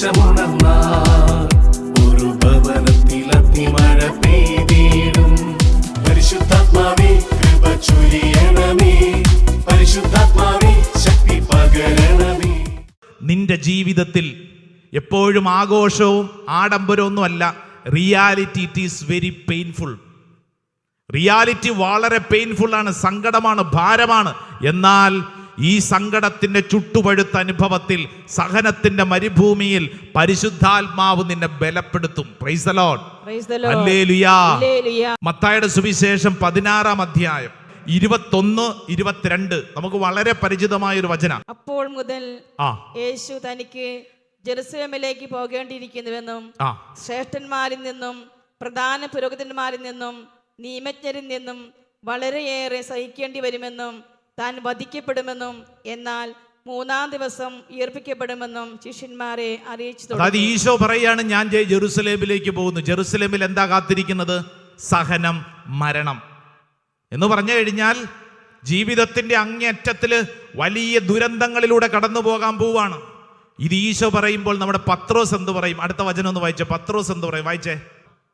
നിന്റെ ജീവിതത്തിൽ എപ്പോഴും ആഘോഷവും ആഡംബരവും അല്ല reality it is very painful reality വളരെ പെയിൻഫുൾ ആണ് സങ്കടമാണ് ഭാരമാണ്. എന്നാൽ ഈ സങ്കടത്തിന്റെ ചുട്ടുപഴുത്ത അനുഭവത്തിൽ സഹനത്തിന്റെ മരുഭൂമിയിൽ പരിശുദ്ധാത്മാവ് നിന്നെ ബലപ്പെടുത്തും. മത്തായുടെ സുവിശേഷം പതിനാറാം അധ്യായം ഇരുപത്തൊന്ന് ഇരുപത്തിരണ്ട്. നമുക്ക് വളരെ പരിചിതമായ ഒരു വചന. അപ്പോൾ മുതൽ യേശു തനിക്ക് ജെറുസലേമിലേക്ക് പോകേണ്ടിയിരിക്കുന്നുവെന്നും ശ്രേഷ്ഠന്മാരിൽ നിന്നും പ്രധാന പുരോഹിതന്മാരിൽ നിന്നും നിയമജ്ഞരിൽ നിന്നും വളരെയേറെ സഹിക്കേണ്ടി വരുമെന്നും താൻ വധിക്കപ്പെടുമെന്നും എന്നാൽ മൂന്നാം ദിവസം ഉയർപ്പിക്കപ്പെടുമെന്നും ശിഷ്യന്മാരെ അറിയിച്ചു അതായത്. ഈശോ പറയാണ് ഞാൻ ജെറുസലേമിലേക്ക് പോകുന്നു. ജെറുസലേമിൽ എന്താ കാത്തിരിക്കുന്നത്? സഹനം മരണം. എന്ന് പറഞ്ഞു കഴിഞ്ഞാൽ ജീവിതത്തിന്റെ അങ്ങേയറ്റത്തിൽ വലിയ ദുരന്തങ്ങളിലൂടെ കടന്നു പോകാൻ പോവാണ്. ഇത് ഈശോ പറയുമ്പോൾ നമ്മുടെ പത്രോസ് എന്ത് പറയും? അടുത്ത വചനം ഒന്ന് വായിച്ചേ. പത്രോസ് എന്ത് പറയും? വായിച്ചേ.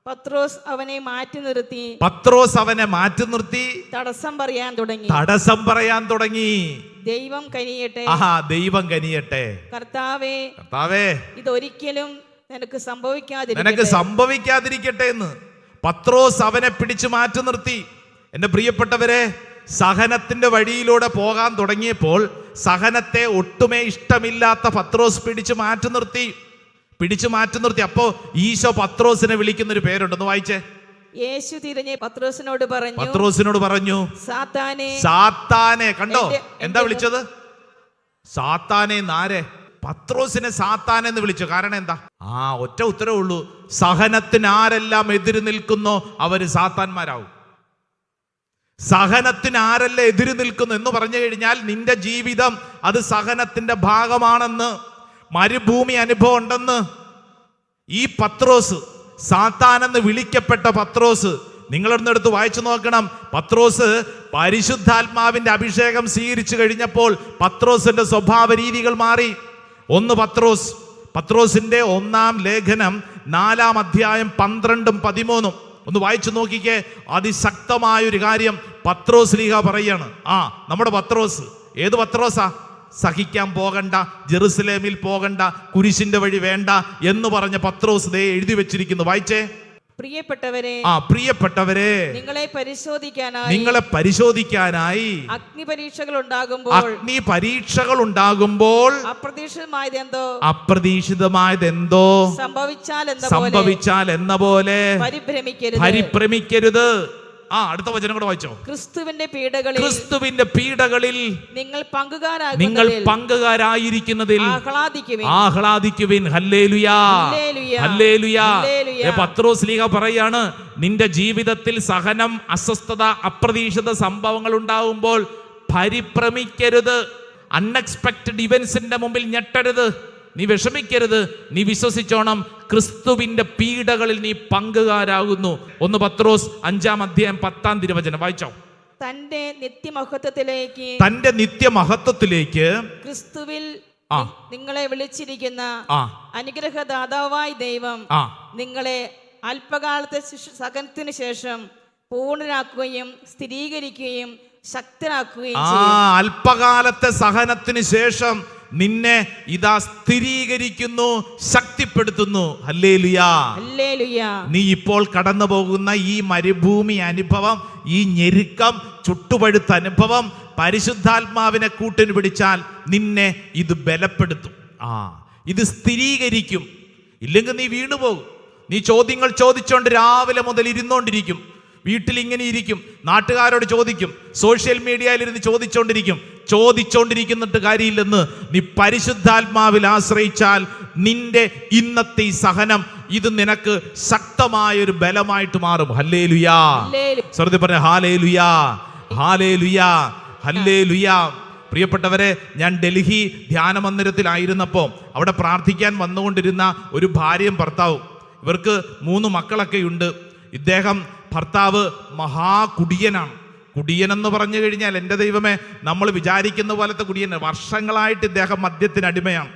പത്രോസ് അവനെ മാറ്റി നിർത്തി. പത്രോസ് അവനെ മാറ്റി നിർത്തി. തടസ്സം പറയാൻ തുടങ്ങി. തടസ്സം പറയാൻ തുടങ്ങി. ദൈവം കനിയട്ടെ. ആഹാ ദൈവം കനിയട്ടെ. കർത്താവേ കർത്താവേ. ഇതൊരിക്കലും നിനക്ക് സംഭവിക്കാതിരിക്കട്ടെ. നിനക്ക് സംഭവിക്കാതിരിക്കട്ടെ എന്ന്. പത്രോസ് അവനെ പിടിച്ചു മാറ്റി നിർത്തി. എന്റെ പ്രിയപ്പെട്ടവരെ സഹനത്തിന്റെ വഴിയിലൂടെ പോകാൻ തുടങ്ങിയപ്പോൾ സഹനത്തെ ഒട്ടുമേ ഇഷ്ടമില്ലാത്ത പത്രോസ് പിടിച്ചു മാറ്റി നിർത്തി. പിടിച്ചു മാറ്റി നിർത്തി. അപ്പോ ഈശോ പത്രോസിനെ വിളിക്കുന്ന ഒരു പേരുണ്ടെന്ന് വായിച്ചേ. യേശു തിരിഞ്ഞ് പത്രോസിനോട് പറഞ്ഞു പത്രോസിനോട് പറഞ്ഞു സാത്താനെ സാത്താനെ കണ്ടോ? എന്താ വിളിച്ചത്? സാത്താനെ നാരെ പത്രോസിനെ സാത്താൻ എന്ന് വിളിച്ചു. കാരണം എന്താ? ആ ഒറ്റ ഉത്തരവേ ഉള്ളൂ. സഹനത്തിന് ആരെല്ലാം എതിര് നിൽക്കുന്നോ അവർ സാത്താന്മാരാവും. സഹനത്തിന് ആരെല്ലാം എതിര് നിൽക്കുന്നു എന്ന് പറഞ്ഞു കഴിഞ്ഞാൽ നിന്റെ ജീവിതം അത് സഹനത്തിന്റെ ഭാഗമാണെന്ന്. മരുഭൂമി അനുഭവം ഉണ്ടെന്ന്. ഈ പത്രോസ് സാത്താനെന്ന് വിളിക്കപ്പെട്ട പത്രോസ് നിങ്ങളൊന്ന് എടുത്ത് വായിച്ചു നോക്കണം. പത്രോസ് പരിശുദ്ധാത്മാവിന്റെ അഭിഷേകം സ്വീകരിച്ചു കഴിഞ്ഞപ്പോൾ പത്രോസിന്റെ സ്വഭാവ രീതികൾ മാറി. ഒന്ന് പത്രോസ് പത്രോസിന്റെ ഒന്നാം ലേഖനം നാലാം അധ്യായം പന്ത്രണ്ടും പതിമൂന്നും. ഒന്ന് വായിച്ചു നോക്കിക്കേ അതിശക്തമായ ഒരു കാര്യം പത്രോസ് ലീഹ പറയാണ്. ആ നമ്മുടെ പത്രോസ്. ഏത് പത്രോസാ? സഹിക്കാൻ പോകണ്ട ജെറുസലേമിൽ പോകണ്ട കുരിശിന്റെ വഴി വേണ്ട എന്ന് പറഞ്ഞ പത്രോസ് ദേ എഴുതി വെച്ചിരിക്കുന്നു. വായിച്ചേ. പ്രിയപ്പെട്ടവരെ ആ പ്രിയപ്പെട്ടവരെ നിങ്ങളെ പരിശോധിക്കാനായി നിങ്ങളെ പരിശോധിക്കാനായി അഗ്നി പരീക്ഷകൾ ഉണ്ടാകുമ്പോൾ അഗ്നി പരീക്ഷകൾ ഉണ്ടാകുമ്പോൾ അപ്രതീക്ഷിതമായത് എന്തോ അപ്രതീക്ഷിതമായത് എന്തോ സംഭവിച്ചാൽ സംഭവിച്ചാൽ എന്ന പോലെ പരിഭ്രമിക്കരുത്. പരിഭ്രമിക്കരുത്. ആ അടുത്ത വചനം കൂടെ വായിച്ചോ. ക്രിസ്തുവിന്റെ പീഡകളിൽ ക്രിസ്തുവിന്റെ പീഡകളിൽ നിങ്ങൾ നിങ്ങൾ പങ്കുകാരായിരിക്കുന്നതിൽ ആഹ്ലാദിക്കുവിൻ. ആഹ്ലാദിക്കുവിൻ. ഹല്ലേലുയാ. ഹല്ലേലൂയ. പത്രോസ് ലീഗ പറയാണ് നിന്റെ ജീവിതത്തിൽ സഹനം അസ്വസ്ഥത അപ്രതീക്ഷിത സംഭവങ്ങൾ ഉണ്ടാവുമ്പോൾ പരിഭ്രമിക്കരുത്. അൺഎക്സ്പെക്റ്റഡ് ഇവന്റ്സിന്റെ മുമ്പിൽ ഞെട്ടരുത്. നീ വിഷമിക്കരുത് നീ വിശ്വസിച്ചോണം. ക്രിസ്തുവിന്റെ പീഡകളിൽ നീ പങ്കുകാരാകുന്നു. ഒന്ന് പത്രോസ് അഞ്ചാം അധ്യായം പത്താം തിരുവചനം. വായിച്ചോ. തന്റെ നിത്യമഹത്വത്തിലേക്ക് തന്റെ നിത്യമഹത്വത്തിലേക്ക് ക്രിസ്തുവിൽ നിങ്ങളെ വിളിച്ചിരിക്കുന്ന അനുഗ്രഹദാതാവായി ദൈവം നിങ്ങളെ അല്പകാലത്തെ സകനത്തിന് ശേഷം പൂർണരാക്കുകയും സ്ഥിരീകരിക്കുകയും ശക്തരാക്കുകയും ആ അല്പകാലത്തെ സഹനത്തിന് ശേഷം നിന്നെ ഇതാ സ്ഥിരീകരിക്കുന്നു ശക്തിപ്പെടുത്തുന്നു. നീ ഇപ്പോൾ കടന്നു പോകുന്ന ഈ മരുഭൂമി അനുഭവം ഈ ഞെരുക്കം ചുട്ടുപഴുത്ത അനുഭവം പരിശുദ്ധാത്മാവിനെ കൂട്ടിന് പിടിച്ചാൽ നിന്നെ ഇത് ബലപ്പെടുത്തും. ആ ഇത് സ്ഥിരീകരിക്കും. ഇല്ലെങ്കിൽ നീ വീണുപോകും. നീ ചോദ്യങ്ങൾ ചോദിച്ചുകൊണ്ട് രാവിലെ മുതൽ ഇരുന്നോണ്ടിരിക്കും. വീട്ടിൽ ഇങ്ങനെ ഇരിക്കും. നാട്ടുകാരോട് ചോദിക്കും. സോഷ്യൽ മീഡിയയിലിരുന്ന് ചോദിച്ചുകൊണ്ടിരിക്കും ചോദിച്ചുകൊണ്ടിരിക്കുന്നിട്ട് കാര്യമില്ലെന്ന് നീ പരിശുദ്ധാത്മാവിൽ ആശ്രയിച്ചാൽ നിന്റെ ഇന്നത്തെ ഈ സഹനം ഇത് നിനക്ക് ശക്തമായ ഒരു ബലമായിട്ട് മാറും. ഹല്ലേ ലുയാ. സ്വർത്തി പറഞ്ഞ ഹാലേ ലുയാ ഹാലേ ലുയാ ഹല്ലേ ലുയാ പ്രിയപ്പെട്ടവരെ ഞാൻ ഡൽഹി ധ്യാന മന്ദിരത്തിലായിരുന്നപ്പോൾ അവിടെ പ്രാർത്ഥിക്കാൻ വന്നുകൊണ്ടിരുന്ന ഒരു ഭാര്യയും ഭർത്താവും. ഇവർക്ക് മൂന്ന് മക്കളൊക്കെയുണ്ട്. ഇദ്ദേഹം ഭർത്താവ് മഹാകുടിയനാണ്. കുടിയൻ എന്ന് പറഞ്ഞു കഴിഞ്ഞാൽ എന്റെ ദൈവമേ നമ്മൾ വിചാരിക്കുന്ന പോലത്തെ കുടിയൻ. വർഷങ്ങളായിട്ട് ഇദ്ദേഹം മദ്യത്തിന് അടിമയാണ്.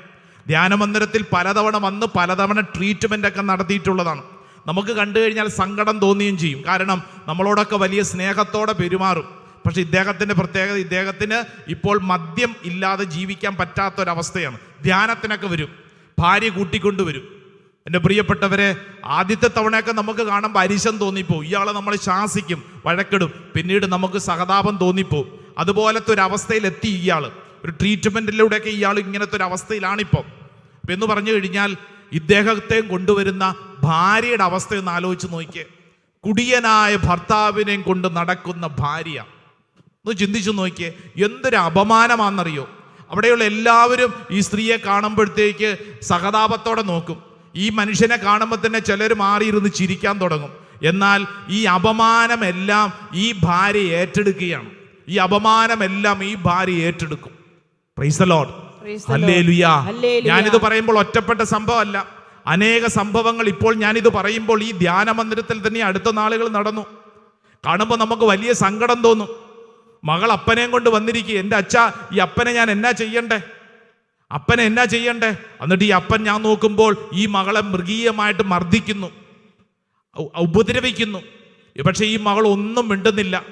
ധ്യാനമന്ദിരത്തിൽ പലതവണ വന്ന് പലതവണ ട്രീറ്റ്മെന്റ് ഒക്കെ നടത്തിയിട്ടുള്ളതാണ്. നമുക്ക് കണ്ടു കഴിഞ്ഞാൽ സങ്കടം തോന്നുകയും ചെയ്യും. കാരണം നമ്മളോടൊക്കെ വലിയ സ്നേഹത്തോടെ പെരുമാറും. പക്ഷേ ഇദ്ദേഹത്തിന്റെ പ്രത്യേകത ഇദ്ദേഹത്തിന് ഇപ്പോൾ മദ്യം ഇല്ലാതെ ജീവിക്കാൻ പറ്റാത്തൊരവസ്ഥയാണ്. ധ്യാനത്തിനൊക്കെ വരും. ഭാര്യ കൂട്ടിക്കൊണ്ടുവരും എന്റെ പ്രിയപ്പെട്ടവരെ ആദ്യത്തെ തവണയൊക്കെ നമുക്ക് കാണുമ്പോൾ അരിശം തോന്നിപ്പോവും ഇയാളെ നമ്മൾ ശാസിക്കും വഴക്കിടും. പിന്നീട് നമുക്ക് സഹതാപം തോന്നിപ്പോവും അതുപോലത്തെ ഒരു അവസ്ഥയിലെത്തി ഇയാൾ ഒരു ട്രീറ്റ്മെന്റിലൂടെയൊക്കെ ഇയാൾ ഇങ്ങനത്തെ ഒരു അവസ്ഥയിലാണിപ്പം അപ്പം എന്ന് പറഞ്ഞു കഴിഞ്ഞാൽ ഇദ്ദേഹത്തെയും കൊണ്ടുവരുന്ന ഭാര്യയുടെ അവസ്ഥ ഒന്ന് ആലോചിച്ച് നോക്കിയേ. കുടിയനായ ഭർത്താവിനെയും കൊണ്ട് നടക്കുന്ന ഭാര്യ. ഒന്ന് ചിന്തിച്ചു നോക്കിയേ എന്തൊരു അപമാനമാണെന്നറിയോ? അവിടെയുള്ള എല്ലാവരും ഈ സ്ത്രീയെ കാണുമ്പോഴത്തേക്ക് സഹതാപത്തോടെ നോക്കും. ഈ മനുഷ്യനെ കാണുമ്പോൾ തന്നെ ചിലർ മാറിയിരുന്ന് ചിരിക്കാൻ തുടങ്ങും. എന്നാൽ ഈ അപമാനമെല്ലാം ഈ ഭാര്യ ഏറ്റെടുക്കുകയാണ്. ഈ അപമാനമെല്ലാം ഈ ഭാര്യ ഏറ്റെടുക്കും. Praise lord Praise the Lord. Hallelujah hallelujah. ഞാനിത് പറയുമ്പോൾ ഒറ്റപ്പെട്ട സംഭവമല്ല. അനേക സംഭവങ്ങൾ ഇപ്പോൾ ഞാനിത് പറയുമ്പോൾ ഈ ധ്യാന മന്ദിരത്തിൽ തന്നെ അടുത്ത നാളുകൾ നടന്നു. കാണുമ്പോൾ നമുക്ക് വലിയ സങ്കടം തോന്നും. മകൾ അപ്പനെയും കൊണ്ട് വന്നിരിക്കുക എന്റെ അച്ഛ ഈ അപ്പനെ ഞാൻ എന്നാ ചെയ്യണ്ടേ? അപ്പനെ എന്നാ ചെയ്യണ്ടേ? എന്നിട്ട് ഈ അപ്പൻ ഞാൻ നോക്കുമ്പോൾ ഈ മകളെ മൃഗീയമായിട്ട് മർദ്ദിക്കുന്നു. ഉപദ്രവിക്കുന്നു. പക്ഷെ ഈ മകൾ ഒന്നും മിണ്ടുന്നില്ല.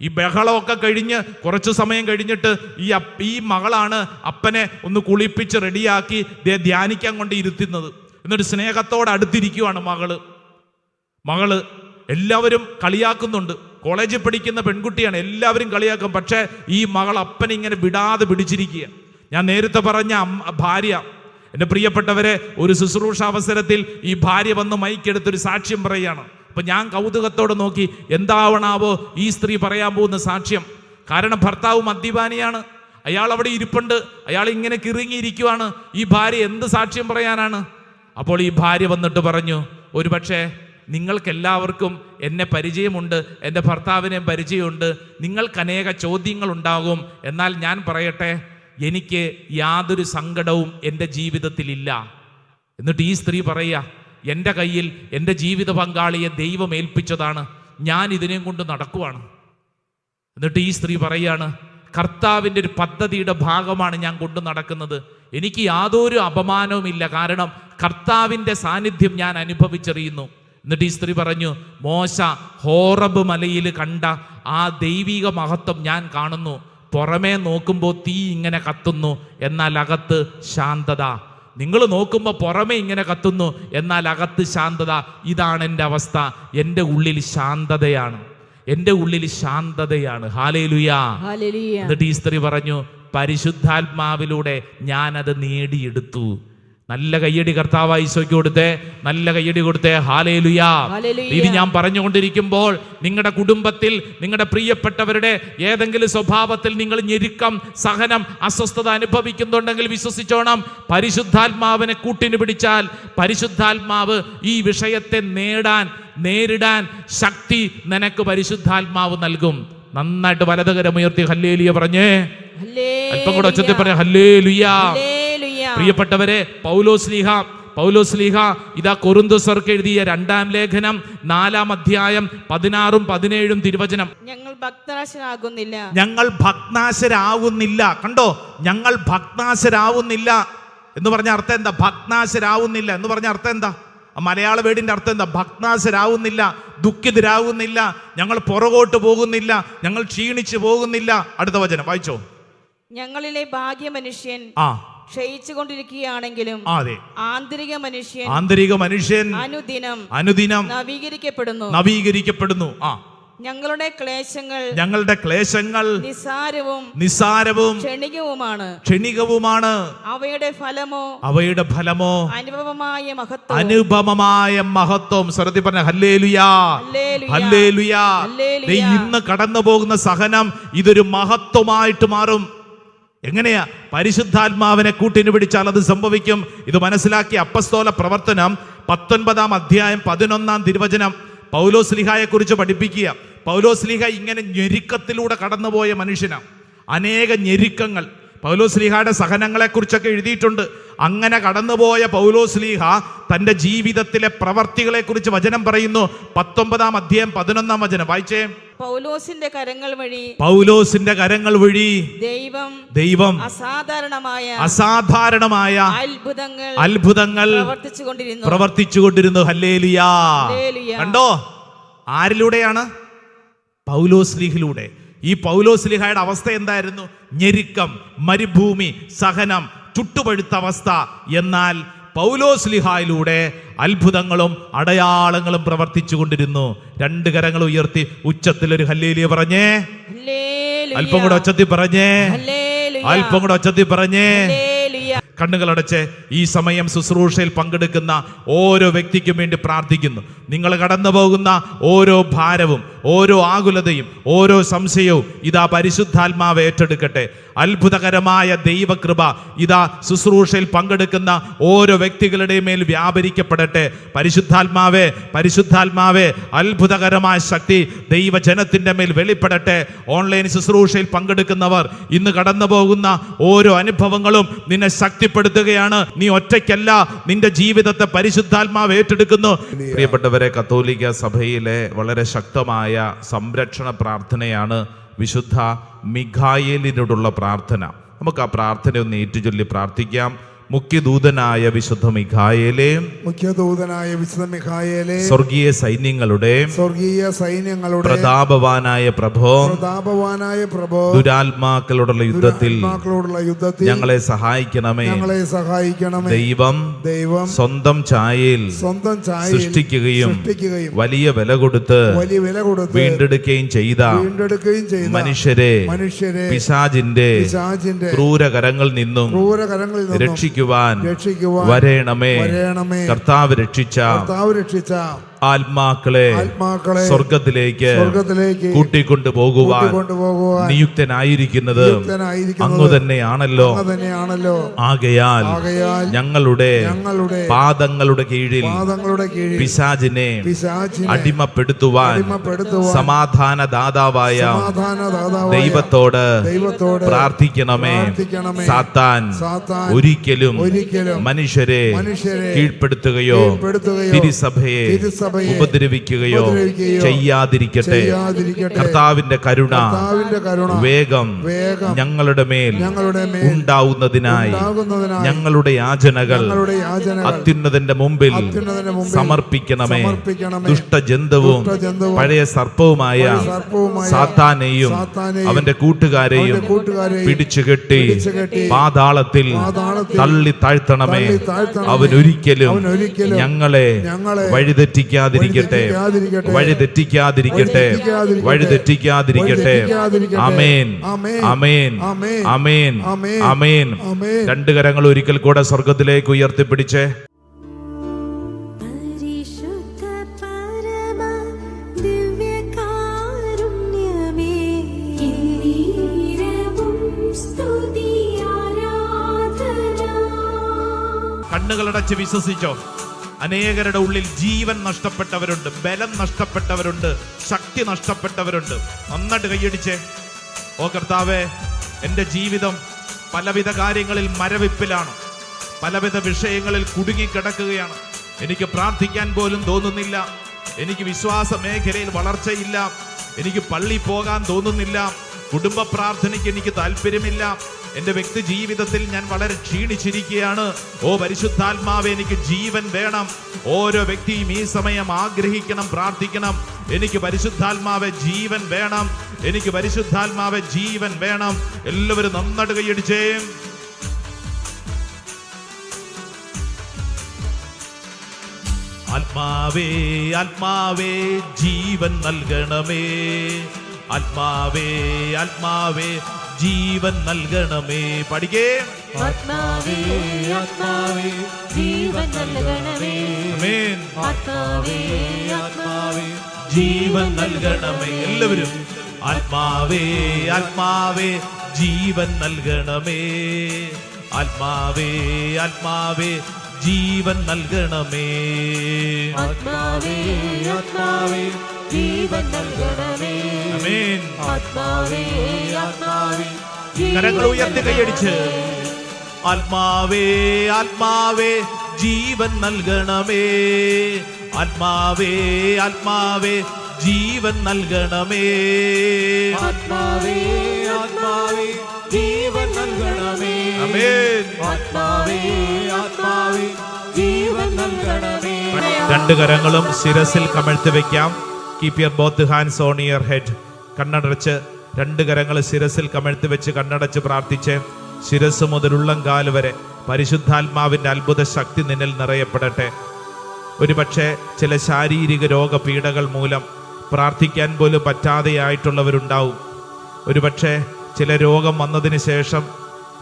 ഈ ബഹളമൊക്കെ കഴിഞ്ഞ് കുറച്ച് സമയം കഴിഞ്ഞിട്ട് ഈ ഈ മകളാണ് അപ്പനെ ഒന്ന് കുളിപ്പിച്ച് റെഡിയാക്കി ധ്യാനിക്കാൻ കൊണ്ട് ഇരുത്തുന്നത്. എന്നിട്ട് സ്നേഹത്തോടെ അടുത്തിരിക്കുവാണ് മകൾ. മകൾ എല്ലാവരും കളിയാക്കുന്നുണ്ട്. കോളേജിൽ പഠിക്കുന്ന പെൺകുട്ടിയാണ് എല്ലാവരും കളിയാക്കും. പക്ഷേ ഈ മകൾ അപ്പനെ ഇങ്ങനെ വിടാതെ പിടിച്ചിരിക്കുക ഞാൻ നേരത്തെ പറഞ്ഞ ഭാര്യ. എന്റെ പ്രിയപ്പെട്ടവരെ ഒരു ശുശ്രൂഷ അവസരത്തിൽ ഈ ഭാര്യ വന്ന് മൈക്കെടുത്തൊരു സാക്ഷ്യം പറയുകയാണ്. അപ്പൊ ഞാൻ കൗതുകത്തോടെ നോക്കി എന്താവണാവോ ഈ സ്ത്രീ പറയാൻ പോകുന്ന സാക്ഷ്യം. കാരണം ഭർത്താവ് മദ്യപാനിയാണ്. അയാൾ അവിടെ ഇരിപ്പുണ്ട്. അയാൾ ഇങ്ങനെ കിറുങ്ങിയിരിക്കുവാണ്. ഈ ഭാര്യ എന്ത് സാക്ഷ്യം പറയാനാണ്? അപ്പോൾ ഈ ഭാര്യ വന്നിട്ട് പറഞ്ഞു ഒരു പക്ഷേ നിങ്ങൾക്കെല്ലാവർക്കും എന്നെ പരിചയമുണ്ട് എന്റെ ഭർത്താവിനെ പരിചയമുണ്ട് നിങ്ങൾക്ക് അനേക ചോദ്യങ്ങളുണ്ടാകും എന്നാൽ ഞാൻ പറയട്ടെ എനിക്ക് യാതൊരു സങ്കടവും എന്റെ ജീവിതത്തിലില്ല. എന്നിട്ട് ഈ സ്ത്രീ പറയുക എന്റെ കയ്യിൽ എന്റെ ജീവിത പങ്കാളിയെ ദൈവം ഏൽപ്പിച്ചതാണ്. ഞാൻ ഇതിനെയും കൊണ്ട് നടക്കുവാണ്. എന്നിട്ട് ഈ സ്ത്രീ പറയാണ് കർത്താവിന്റെ ഒരു പദ്ധതിയുടെ ഭാഗമാണ് ഞാൻ കൊണ്ടു നടക്കുന്നത്. എനിക്ക് യാതൊരു അപമാനവുമില്ല. കാരണം കർത്താവിന്റെ സാന്നിധ്യം ഞാൻ അനുഭവിച്ചറിയുന്നു. എന്നിട്ട് ഈ സ്ത്രീ പറഞ്ഞു മോശ ഹോറബ് മലയിൽ കണ്ട ആ ദൈവിക മഹത്വം ഞാൻ കാണുന്നു. പുറമേ നോക്കുമ്പോൾ തീ ഇങ്ങനെ കത്തുന്നു എന്നാൽ അകത്ത് ശാന്തത. നിങ്ങൾ നോക്കുമ്പോൾ പുറമേ ഇങ്ങനെ കത്തുന്നു എന്നാൽ അകത്ത് ശാന്തത. ഇതാണ് എന്റെ അവസ്ഥ. എന്റെ ഉള്ളിൽ ശാന്തതയാണ്. എന്റെ ഉള്ളിൽ ശാന്തതയാണ്. ഹാലേലുയാ എന്നിട്ട് ഈ സ്ത്രീ പറഞ്ഞു പരിശുദ്ധാത്മാവിലൂടെ ഞാനത് നേടിയെടുത്തു. നല്ല കയ്യടി കർത്താവ് ഈശോയ്ക്ക് കൊടുത്തേ നല്ല കയ്യടി കൊടുത്തേ. ഹാലേലുയാ. ഇത് ഞാൻ പറഞ്ഞുകൊണ്ടിരിക്കുമ്പോൾ നിങ്ങളുടെ കുടുംബത്തിൽ നിങ്ങളുടെ പ്രിയപ്പെട്ടവരുടെ ഏതെങ്കിലും സ്വഭാവത്തിൽ നിങ്ങൾ ഞെരുക്കം സഹനം അസ്വസ്ഥത അനുഭവിക്കുന്നുണ്ടെങ്കിൽ വിശ്വസിച്ചോണം. പരിശുദ്ധാത്മാവിനെ കൂട്ടിന് പിടിച്ചാൽ പരിശുദ്ധാത്മാവ് ഈ വിഷയത്തെ നേടാൻ നേരിടാൻ ശക്തി നിനക്ക് പരിശുദ്ധാത്മാവ് നൽകും. നന്നായിട്ട് വലതുകരമുയർത്തി ഹല്ലേലിയ പറഞ്ഞേ. അല്പം കൂടെ ഒച്ചത്തിൽ പറഞ്ഞു ഹല്ലേലൂയ. പ്രിയപ്പെട്ടവരെ പൗലോസ്ലീഹ പൗലോസ്ലീഹ ഇതാ കൊറുന്തോസർക്ക് എഴുതിയ രണ്ടാം ലേഖനം നാലാം അധ്യായം പതിനാറും പതിനേഴും തിരുവചനം. ഞങ്ങൾ ഭക്തനാശനാകുന്നില്ല. ഞങ്ങൾ ഭക്നാശരാകുന്നില്ല കണ്ടോ? ഞങ്ങൾ ഭക്നാശരാകുന്നില്ല എന്ന് പറഞ്ഞ അർത്ഥം എന്താ? ഭക്നാശരാകുന്നില്ല എന്ന് പറഞ്ഞ അർത്ഥം എന്താ? മലയാള വേടിന്റെ അർത്ഥം എന്താ? ഭക്നാശരാകുന്നില്ല ദുഃഖിതരാകുന്നില്ല ഞങ്ങൾ പുറകോട്ട് പോകുന്നില്ല ഞങ്ങൾ ക്ഷീണിച്ചു പോകുന്നില്ല. അടുത്ത വചനം വായിച്ചോ. ഞങ്ങളിലെ ഭാഗ്യ മനുഷ്യൻ ആ. ക്ഷയിച്ചു കൊണ്ടിരിക്കുകയാണെങ്കിലും ആ, അതെ. ആന്തരിക മനുഷ്യൻ ആന്തരിക മനുഷ്യൻ അനുദിനം അനുദിനം നവീകരിക്കപ്പെടുന്നു. നവീകരിക്കപ്പെടുന്നു. ആ. ഞങ്ങളുടെ ക്ലേശങ്ങൾ ഞങ്ങളുടെ ക്ലേശങ്ങൾ നിസാരവും നിസാരവും ക്ഷണികവുമാണ്. ക്ഷണികവുമാണ്. അവയുടെ ഫലമോ അവയുടെ ഫലമോ അനുഭവമായ മഹത്വം അനുപമമായ മഹത്വം. ശ്രദ്ധി പറഞ്ഞ ഹല്ലേലുയാ. ഹല്ലേലൂയ. ഇന്ന് കടന്നു പോകുന്ന സഹനം ഇതൊരു മഹത്വമായിട്ട് മാറും. എങ്ങനെയാ പരിശുദ്ധാത്മാവിനെ കൂട്ടിന് പിടിച്ചാൽ അത് സംഭവിക്കും? ഇത് മനസ്സിലാക്കിയ അപ്പസ്തോല പ്രവർത്തനം പത്തൊൻപതാം അധ്യായം പതിനൊന്നാം തിരുവചനം. പൗലോസ്ലിഹായെ കുറിച്ച് പഠിപ്പിക്കുക. പൗലോസ്ലിഹ ഇങ്ങനെ ഞെരുക്കത്തിലൂടെ കടന്നുപോയ മനുഷ്യനാണ് അനേക ഞെരുക്കങ്ങൾ. പൗലോസ്ലിഹയുടെ സഹനങ്ങളെക്കുറിച്ചൊക്കെ എഴുതിയിട്ടുണ്ട്. അങ്ങനെ കടന്നുപോയ പൗലോസ്ലിഹ തന്റെ ജീവിതത്തിലെ പ്രവർത്തികളെക്കുറിച്ച് വചനം പറയുന്നു. പത്തൊമ്പതാം അധ്യായം പതിനൊന്നാം വചനം. വായിച്ചേ. പൗലോസിന്റെ കരങ്ങൾ വഴി പൗലോസിന്റെ കരങ്ങൾ വഴി ദൈവം ദൈവം അസാധാരണമായ അസാധാരണമായ അത്ഭുതങ്ങൾ അത്ഭുതങ്ങൾ പ്രവർത്തിച്ചു കൊണ്ടിരുന്നു പ്രവർത്തിച്ചുകൊണ്ടിരുന്നു. ഹല്ലേലിയാ. ഹല്ലേലൂയ. കണ്ടോ? ആരിലൂടെയാണ്? പൗലോസ്ലിഹിലൂടെ ഈ പൗലോസ്ലിഹയുടെ അവസ്ഥ എന്തായിരുന്നു? ഞെരുക്കം മരുഭൂമി സഹനം ചുട്ടുപഴുത്ത അവസ്ഥ. എന്നാൽ പൗലോസ്ലിഹായിലൂടെ അത്ഭുതങ്ങളും അടയാളങ്ങളും പ്രവർത്തിച്ചു കൊണ്ടിരുന്നു രണ്ട് കരങ്ങൾ ഉയർത്തി ഉച്ചത്തിൽ ഒരു ഹല്ലേലിയ പറഞ്ഞേ. അല്പം കൂടെ ഒച്ചത്തിൽ പറഞ്ഞേ. അല്പം കൂടെ ഒച്ചത്തിൽ പറഞ്ഞേ. കണ്ണുകളടച്ച് ഈ സമയം ശുശ്രൂഷയിൽ പങ്കെടുക്കുന്ന ഓരോ വ്യക്തിക്കും വേണ്ടി പ്രാർത്ഥിക്കുന്നു. നിങ്ങൾ കടന്നു പോകുന്ന ഓരോ ഭാരവും ഓരോ ആകുലതയും ഓരോ സംശയവും ഇതാ പരിശുദ്ധാത്മാവ് ഏറ്റെടുക്കട്ടെ. അത്ഭുതകരമായ ദൈവകൃപ ഇതാ ശുശ്രൂഷയിൽ പങ്കെടുക്കുന്ന ഓരോ വ്യക്തികളുടെ മേൽ വ്യാപരിക്കപ്പെടട്ടെ. പരിശുദ്ധാത്മാവേ പരിശുദ്ധാത്മാവേ അത്ഭുതകരമായ ശക്തി ദൈവജനത്തിന്റെ മേൽ വെളിപ്പെടട്ടെ. ഓൺലൈൻ ശുശ്രൂഷയിൽ പങ്കെടുക്കുന്നവർ ഇന്ന് കടന്നു പോകുന്ന ഓരോ അനുഭവങ്ങളും നിന്നെ ശക്തിപ്പെടുത്തുകയാണ്. നീ ഒറ്റയ്ക്കല്ല നിന്റെ ജീവിതത്തെ പരിശുദ്ധാത്മാവ് ഏറ്റെടുക്കുന്നു. പ്രിയപ്പെട്ടവരെ കത്തോലിക്ക സഭയിലെ വളരെ ശക്തമായ സംരക്ഷണ പ്രാർത്ഥനയാണ് വിശുദ്ധ മിഖായേലിനോടുള്ള പ്രാർത്ഥന. നമുക്ക് ആ പ്രാർത്ഥന ഒന്ന് ഏറ്റുചൊല്ലി പ്രാർത്ഥിക്കാം. മുഖ്യദൂതനായ വിശുദ്ധ മിഖായേലെ മുഖ്യദൂതനായ വിശുദ്ധ മിഖായേലെ സ്വർഗീയ സൈന്യങ്ങളുടെ സ്വർഗീയ സൈന്യങ്ങളുടെ പ്രതാപവാനായ പ്രഭോ പ്രതാപവാനായ പ്രഭോ ദുരാത്മാക്കളോടുള്ള യുദ്ധത്തിൽ യുദ്ധത്തിൽ ഞങ്ങളെ സഹായിക്കണമേ. ഞങ്ങളെ സഹായിക്കണമേ. ദൈവം ദൈവം സ്വന്തം ഛായയിൽ സ്വന്തം ചായ സൃഷ്ടിക്കുകയും സൃഷ്ടിക്കുകയും വലിയ വില കൊടുത്ത് വലിയ വില കൊടുത്ത് വീണ്ടെടുക്കുകയും ചെയ്ത വീണ്ടെടുക്കുകയും ചെയ്ത മനുഷ്യരെ മനുഷ്യരെ പിശാജിന്റെ പിശാജിന്റെ ക്രൂരകരങ്ങളിൽ നിന്നും ക്രൂരകരങ്ങളിൽ നിന്നും രക്ഷിക്കുവാൻ രക്ഷിക്കുവാൻ വരേണമേ വരേണമേ. കർത്താവ് രക്ഷിച്ച കർത്താവ് രക്ഷിച്ച ആത്മാക്കളെ ആത്മാക്കളെ സ്വർഗത്തിലേക്ക് സ്വർഗത്തിലേക്ക് കൂട്ടിക്കൊണ്ടു പോകുവാൻ നിയുക്തനായിരിക്കുന്നത് അങ്ങു തന്നെയാണല്ലോ. ആകയാൽ ഞങ്ങളുടെ ഞങ്ങളുടെ പാദങ്ങളുടെ കീഴിൽ പാദങ്ങളുടെ കീഴിൽ പിശാചിനെ അടിമപ്പെടുത്തുവാൻ സമാധാന ദാതാവായ ദൈവത്തോട് പ്രാർത്ഥിക്കണമേ. സാത്താൻ ഒരിക്കലും മനുഷ്യരെ കീഴ്പ്പെടുത്തുകയോ തിരുസഭയെ ഉപദ്രവിക്കുകയോ ചെയ്യാതിരിക്കട്ടെ. കർത്താവിന്റെ കരുണ വേഗം ഞങ്ങളുടെ മേൽ ഉണ്ടാവുന്നതിനായി ഞങ്ങളുടെ യാചനകൾ അത്യുന്നതിന്റെ മുമ്പിൽ സമർപ്പിക്കണമേ. ദുഷ്ടജന്തവും പഴയ സർപ്പവുമായ സാത്താനെയും അവന്റെ കൂട്ടുകാരെയും പിടിച്ചു കെട്ടി പാതാളത്തിൽ തള്ളി താഴ്ത്തണമേ അവനൊരിക്കലും ഞങ്ങളെ ഞങ്ങളെ വഴിതെറ്റിക്കാതിരിക്കട്ടെ വഴി തെറ്റിക്കാതിരിക്കട്ടെ വഴിതെറ്റിക്കാതിരിക്കട്ടെ. വഴിതെറ്റിക്കാതിരിക്കട്ടെ വഴിതെറ്റിക്കാതിരിക്കട്ടെ. അമേൻ ആമേൻ. അമേൻ ആമേൻ. അമേൻ ആമേൻ. അമേൻ ആമേൻ. രണ്ട് കരങ്ങൾ ഒരിക്കൽ കൂടെ സ്വർഗത്തിലേക്ക് ഉയർത്തിപ്പിടിച്ചേ പരിശുദ്ധ പരമ ദിവ്യകാരുണ്യമേ നീരവും സ്തുതി ആരാധന കണ്ണുകളടച്ച് വിശ്വസിച്ചോ അനേകരുടെ ഉള്ളിൽ ജീവൻ നഷ്ടപ്പെട്ടവരുണ്ട് ബലം നഷ്ടപ്പെട്ടവരുണ്ട് ശക്തി നഷ്ടപ്പെട്ടവരുണ്ട്. നന്നായിട്ട് കൈയടിച്ചേ. ഓ കർത്താവേ എന്റെ ജീവിതം പലവിധ കാര്യങ്ങളിൽ മരവിപ്പിലാണ്. പലവിധ വിഷയങ്ങളിൽ കുടുങ്ങിക്കിടക്കുകയാണ്. എനിക്ക് പ്രാർത്ഥിക്കാൻ പോലും തോന്നുന്നില്ല. എനിക്ക് വിശ്വാസ മേഖലയിൽ വളർച്ചയില്ല. എനിക്ക് പള്ളി പോകാൻ തോന്നുന്നില്ല. കുടുംബ പ്രാർത്ഥനയ്ക്ക് എനിക്ക് താല്പര്യമില്ല. എന്റെ വ്യക്തി ജീവിതത്തിൽ ഞാൻ വളരെ ക്ഷീണിച്ചിരിക്കുകയാണ്. ഓ പരിശുദ്ധാത്മാവ് എനിക്ക് ജീവൻ വേണം. ഓരോ വ്യക്തിയും ഈ സമയം ആഗ്രഹിക്കണം പ്രാർത്ഥിക്കണം. എനിക്ക് പരിശുദ്ധാത്മാവ് ജീവൻ വേണം. എനിക്ക് പരിശുദ്ധാത്മാവ് ജീവൻ വേണം. എല്ലാവരും നന്നായിട്ട് കൈയടിച്ചേ. ആത്മാവേ ആത്മാവേ ജീവൻ നൽകണമേ. ആത്മാവേ ആത്മാവേ ജീവൻ നൽകണമേ. പഠിക്കേ. ആത്മാവേ ആത്മാവേ ജീവൻ നൽകണമേ. ആത്മാവേ ആത്മാവേ ജീവൻ നൽകണമേ. എല്ലാവരും ആത്മാവേ ആത്മാവേ ജീവൻ നൽകണമേ. ആത്മാവേ ആത്മാവേ ജീവൻ നൽകണമേ. ആത്മാവേ ആത്മാവേ ജീവൻ നൽകണമേ. ആത്മാവേ ആത്മാവേ കരങ്ങൾ ഉയർത്തി കൈയടിച്ച്. ആത്മാവേ ആത്മാവേ ജീവൻ നൽകണമേ. ആത്മാവേ ആത്മാവേ ജീവൻ നൽകണമേ. ആത്മാവേ ആത്മാവേ ജീവൻ നൽകണമേ. ആത്മാവേ ആത്മാവേ ജീവൻ നൽകണമേ. രണ്ട് കരങ്ങളും ശിരസിൽ കമഴ്ത്തി വെക്കാം keep your both hands on your head കണ്ണടച്ച് രണ്ട് കരങ്ങൾ ശിരസിൽ കമഴ്ത്തി വെച്ച് കണ്ണടച്ച് പ്രാർത്ഥിച്ച് ശിരസ് മുതൽ ഉള്ളംകാൽ വരെ പരിശുദ്ധാത്മാവിന്റെ അത്ഭുത ശക്തി നിന്നിൽ നിറയപ്പെടട്ടെ. ഒരുപക്ഷെ ചില ശാരീരിക രോഗപീഠകൾ മൂലം പ്രാർത്ഥിക്കാൻ പോലും പറ്റാതെയായിട്ടുള്ളവരുണ്ടാവും. ഒരുപക്ഷെ ചില രോഗം വന്നതിന് ശേഷം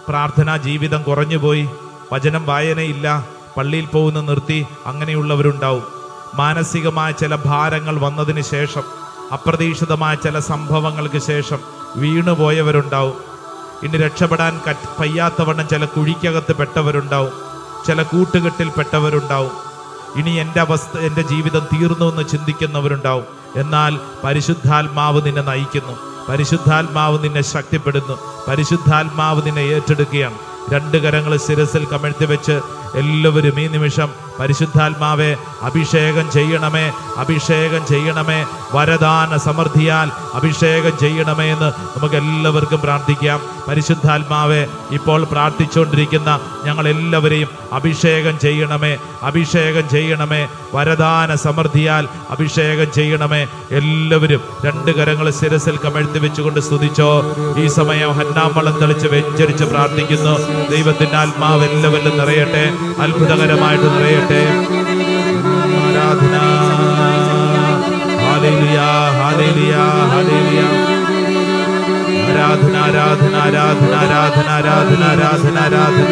പ്രാർത്ഥനാ ജീവിതം കുറഞ്ഞുപോയി വചനം വായനയില്ല പള്ളിയിൽ പോകുന്ന നിർത്തി അങ്ങനെയുള്ളവരുണ്ടാവും. മാനസികമായ ചില ഭാരങ്ങൾ വന്നതിന് ശേഷം അപ്രതീക്ഷിതമായ ചില സംഭവങ്ങൾക്ക് ശേഷം വീണുപോയവരുണ്ടാവും. ഇനി രക്ഷപ്പെടാൻ പയ്യാത്തവണ്ണം ചില കുഴിക്കകത്ത് പെട്ടവരുണ്ടാവും. ചില കൂട്ടുകെട്ടിൽ പെട്ടവരുണ്ടാവും. ഇനി എന്റെ അവസ്ഥ എന്റെ ജീവിതം തീർന്നു എന്ന് ചിന്തിക്കുന്നവരുണ്ടാവും. എന്നാൽ പരിശുദ്ധാത്മാവ് നിന്നെ നയിക്കുന്നു. പരിശുദ്ധാത്മാവ് നിന്നെ ശക്തിപ്പെടുന്നു. പരിശുദ്ധാത്മാവ് നിന്നെ ഏറ്റെടുക്കുകയാണ്. രണ്ട് കരങ്ങൾ ശിരസിൽ കമഴ്ത്തി വെച്ച് എല്ലാവരും ഈ നിമിഷം പരിശുദ്ധാത്മാവെ അഭിഷേകം ചെയ്യണമേ അഭിഷേകം ചെയ്യണമേ. വരദാന സമൃദ്ധിയാൽ അഭിഷേകം ചെയ്യണമേ എന്ന് നമുക്ക് എല്ലാവർക്കും പ്രാർത്ഥിക്കാം. പരിശുദ്ധാത്മാവെ ഇപ്പോൾ പ്രാർത്ഥിച്ചുകൊണ്ടിരിക്കുന്ന ഞങ്ങളെല്ലാവരെയും അഭിഷേകം ചെയ്യണമേ അഭിഷേകം ചെയ്യണമേ. വരദാന സമൃദ്ധിയാൽ അഭിഷേകം ചെയ്യണമേ. എല്ലാവരും രണ്ട് കരങ്ങൾ ശിരസിൽ കമഴ്ത്തി വെച്ചുകൊണ്ട് സ്തുതിച്ചോ. ഈ സമയം ഹന്നാമളം തെളിച്ച് വെഞ്ചരിച്ച് പ്രാർത്ഥിക്കുന്നു. ദൈവത്തിന്റെ ആത്മാവ് നിറയട്ടെ. അത്ഭുതകരമായിട്ട് നിറയട്ടെ ആരാധന ഹാലേലുയ ഹാലേലുയ ഹാലേലുയ ആരാധന ആരാധന ആരാധന ആരാധന ആരാധന ആരാധന ആരാധന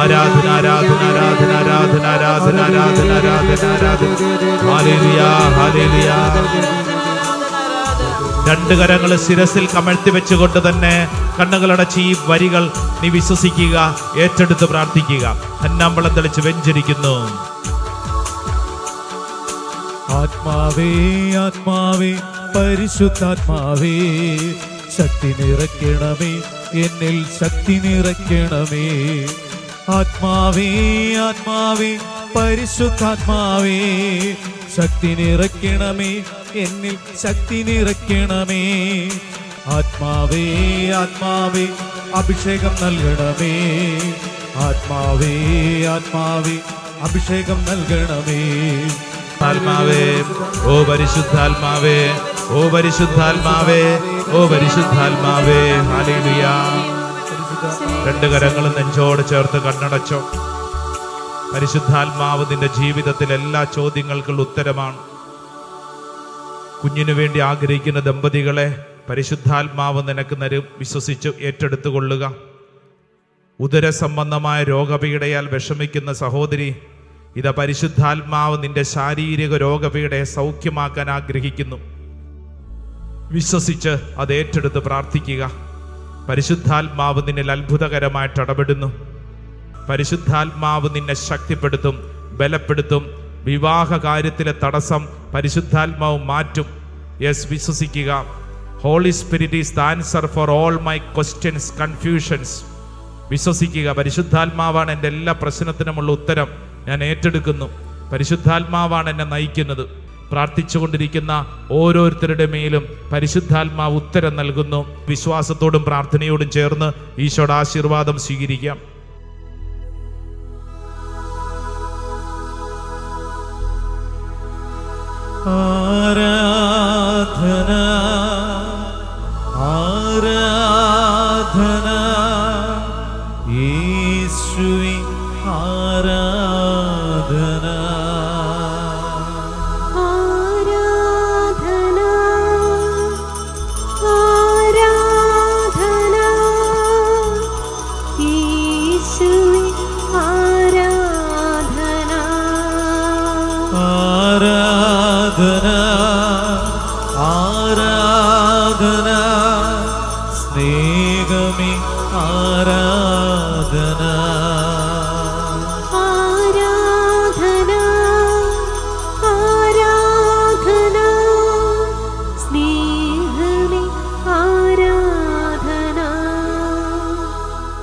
ആരാധന ആരാധന ആരാധന ആരാധന ആരാധന ആരാധന ആരാധന ആരാധന രണ്ട് കരങ്ങൾ ശിരസിൽ കമഴ്ത്തി വെച്ചുകൊണ്ട് തന്നെ കണ്ണുകളടച്ച് ഈ വരികൾ നീ വിശ്വസിക്കുക ഏറ്റെടുത്ത് പ്രാർത്ഥിക്കുക. തന്നാമ്പളം തെളിച്ച് വെഞ്ചരിക്കുന്നു. ആത്മാവേ ആത്മാവേ പരിശുദ്ധാത്മാവേ ശക്തി നിറയ്ക്കണമേ എന്നിൽ ശക്തി നിറയ്ക്കണമേ. ആത്മാവേ ആത്മാവേ പരിശുദ്ധാത്മാവേ ശക്തി നിറയ്ക്കണമേ എന്നിൽ ശക്തി നിറയ്ക്കണമേ. ആത്മാവേ ആത്മാവേ അഭിഷേകം നൽകണമേ. ആത്മാവേ ആത്മാവേ അഭിഷേകം നൽകണമേ. ആത്മാവേ ഓ പരിശുദ്ധാത്മാവേ ഓ പരിശുദ്ധാത്മാവേ ഓ പരിശുദ്ധാത്മാവേ. ഹാലേലുയ രണ്ട് കരങ്ങളും നെഞ്ചോട് ചേർത്ത് കണ്ണടച്ചോ. പരിശുദ്ധാത്മാവ് നിന്റെ ജീവിതത്തിൽ എല്ലാ ചോദ്യങ്ങൾക്കുള്ള ഉത്തരമാണ്. കുഞ്ഞിനു വേണ്ടി ആഗ്രഹിക്കുന്ന ദമ്പതികളെ പരിശുദ്ധാത്മാവ് നിനക്ക് നരും വിശ്വസിച്ച് ഏറ്റെടുത്തുകൊള്ളുക. ഉദര സംബന്ധമായ രോഗപീഠയാൽ വിഷമിക്കുന്ന സഹോദരി ഇത പരിശുദ്ധാത്മാവ് നിന്റെ ശാരീരിക രോഗപീഠയെ സൗഖ്യമാക്കാൻ ആഗ്രഹിക്കുന്നു. വിശ്വസിച്ച് അത് ഏറ്റെടുത്ത് പ്രാർത്ഥിക്കുക. പരിശുദ്ധാത്മാവ് നിന്നിൽ അത്ഭുതകരമായിട്ട് ഇടപെടുന്നു. പരിശുദ്ധാത്മാവ് നിന്നെ ശക്തിപ്പെടുത്തും ബലപ്പെടുത്തും വിവാഹ കാര്യത്തിലെ തടസ്സം പരിശുദ്ധാത്മാവ് മാറ്റും. യെസ് വിശ്വസിക്കുക. Holy spirit is the answer for all my questions confusions വിശ്വസിക്കുക. പരിശുദ്ധാത്മാവാണ് എന്റെ എല്ലാ പ്രശ്നത്തിനുമുള്ള ഉത്തരം ഞാൻ ഏറ്റെടുക്കുന്നു. പരിശുദ്ധാത്മാവാണ് എന്നെ നയിക്കുന്നത്. പ്രാർത്ഥിച്ചുകൊണ്ടിരിക്കുന്ന ഓരോരുത്തരുടെ മേലും പരിശുദ്ധാത്മാവ് ഉത്തരം നൽകുന്നു. വിശ്വാസത്തോടും പ്രാർത്ഥനയോടും ചേർന്ന് ഈശോയുടെ ആശീർവാദം സ്വീകരിക്കാം. সারা